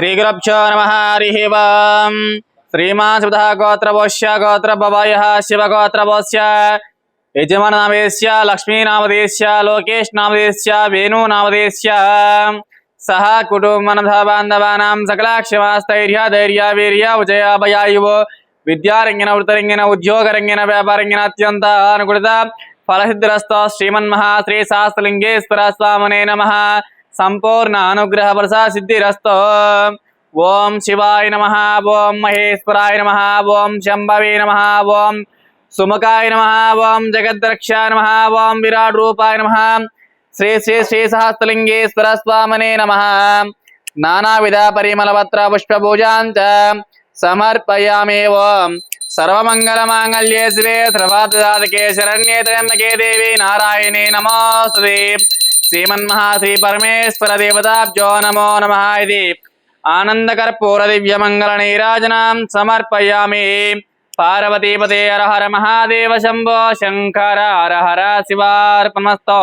श्रीगुरभ्यो नम, हरि श्रीमान सुबुध गोत्र भोष्य गोत्र नमः हरिः वाम् श्रीमान् सुतः गोत्रभोष्य गोत्रभवायः शिवगोत्रभोस्य यजमाननामदेश्य, लक्ष्मीनामदेश्य, लोकेशनामदेश्य, वेणुनामदेश्य। सह कुटुम्बनः बान्धवानां सकलाक्षमास्थैर्य धैर्य वीर्य विजय अभयायुव विद्यारङ्गेन वृतरङ्गेन उद्योगरङ्गेन, व्यापारङ्गेन अत्यन्त अनुकूलित, फलसिद्धिरस्त श्री श्रीशास्त्रलिङ्गेश्वर स्वामने नमः। సంపూర్ణ అనుగ్రహ ప్రసా సిద్ధిరస్తో ఓం శివాయ నమ ఓం మహేశ్వరాయ నమ ఓం శంభవే నమ ఓం సుముఖాయ నమ ఓం జగద్రక్షాయ నమ ఓం విరాట్ రూపాయ నమ. శ్రీ శ్రీ శ్రీ సహస్రలింగేశ్వర స్వామనే నమ. నానావిధ పరిమళపత్ర పుష్పభూజాంచ సమర్పయామే ఓం. సర్వమంగళమాంగళ్యే శివే త్రిపాదకే శరణ్యే త్రయంబకే దేవి నారాయణే నమోస్తుతే శ్రీమన్మహాశ్రీ పరమేశ్వర దేవతాబ్జో నమో నమ ఇది ఆనందకర్పూర దివ్యమంగళ నీరాజనాం సమర్పయామి పార్వతీపతే హర మహాదేవ శంభో శంకర హర హర శివార్పణమస్తో